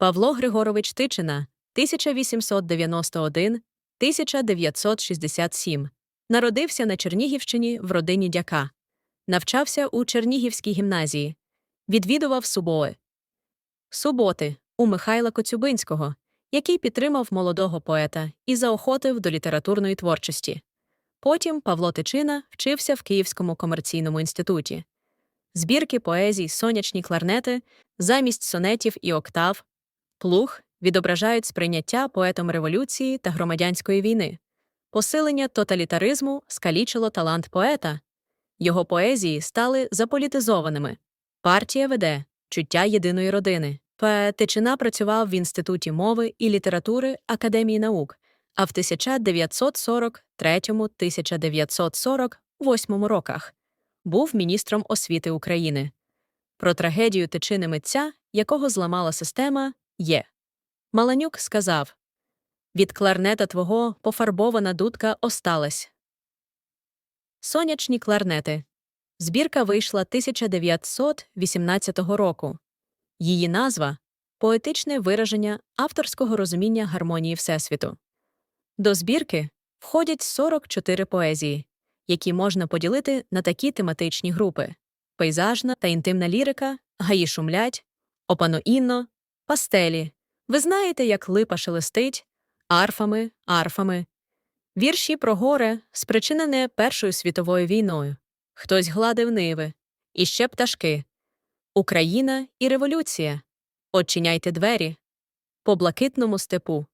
Павло Григорович Тичина 1891 1967 народився на Чернігівщині в родині дяка. Навчався у Чернігівській гімназії. Відвідував субої. Суботи у Михайла Коцюбинського, який підтримав молодого поета і заохотив до літературної творчості. Потім Павло Тичина вчився в Київському комерційному інституті. Збірки поезій Сонячні кларнети замість сонетів і октав, плуг відображають сприйняття поетом революції та громадянської війни. Посилення тоталітаризму скалічило талант поета. Його поезії стали заполітизованими. Партія веде чуття єдиної родини. Тичина працював в Інституті мови і літератури Академії наук, а в 1943-1948 роках був міністром освіти України. Про трагедію тичини митця, якого зламала система, є. Маланюк сказав Від кларнета твого пофарбована дудка осталась. Сонячні кларнети. Збірка вийшла 1918 року. Її назва поетичне вираження авторського розуміння гармонії Всесвіту. До збірки входять 44 поезії, які можна поділити на такі тематичні групи: пейзажна та інтимна лірика, гаї шумлять, опано-інно, пастелі. Ви знаєте, як липа шелестить, арфами, арфами. Вірші про горе, спричинене Першою світовою війною. Хтось гладив ниви, і ще пташки. Україна і революція. Очиняйте двері. По блакитному степу.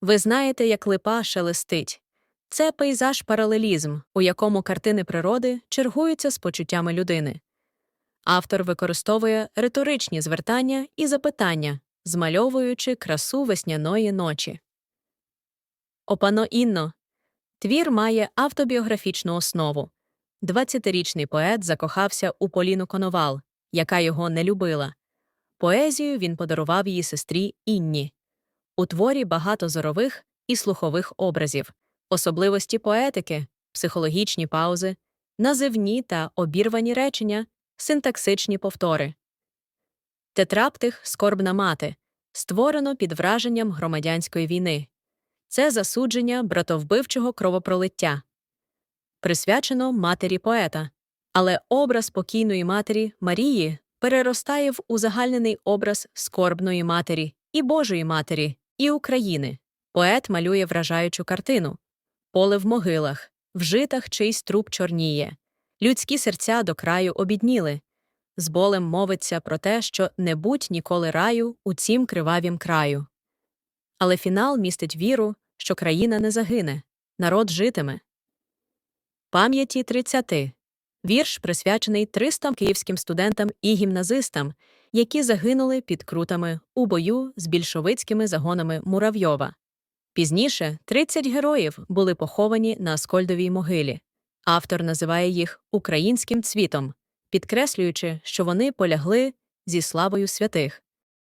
Ви знаєте, як липа шелестить. Це пейзаж паралелізм, у якому картини природи чергуються з почуттями людини. Автор використовує риторичні звертання і запитання, змальовуючи красу весняної ночі. Опано Інно. Твір має автобіографічну основу. 20-річний поет закохався у Поліну Коновал, яка його не любила. Поезію він подарував її сестрі Інні. У творі багато зорових і слухових образів, особливості поетики, психологічні паузи, називні та обірвані речення, синтаксичні повтори. Тетраптих Скорбна мати створено під враженням громадянської війни. Це засудження братовбивчого кровопролиття. Присвячено матері поета. Але образ покійної матері Марії переростає в узагальнений образ скорбної матері і Божої матері, і України. Поет малює вражаючу картину поле в могилах, в житах чийсь труп чорніє, людські серця до краю обідніли. З болем мовиться про те, що не будь ніколи раю у цім кривавім краю. Але фінал містить віру, що країна не загине, народ житиме. Пам'яті 30. Вірш присвячений 300 київським студентам і гімназистам, які загинули під крутами у бою з більшовицькими загонами Муравйова. Пізніше 30 героїв були поховані на Аскольдовій могилі. Автор називає їх українським цвітом, підкреслюючи, що вони полягли зі славою святих.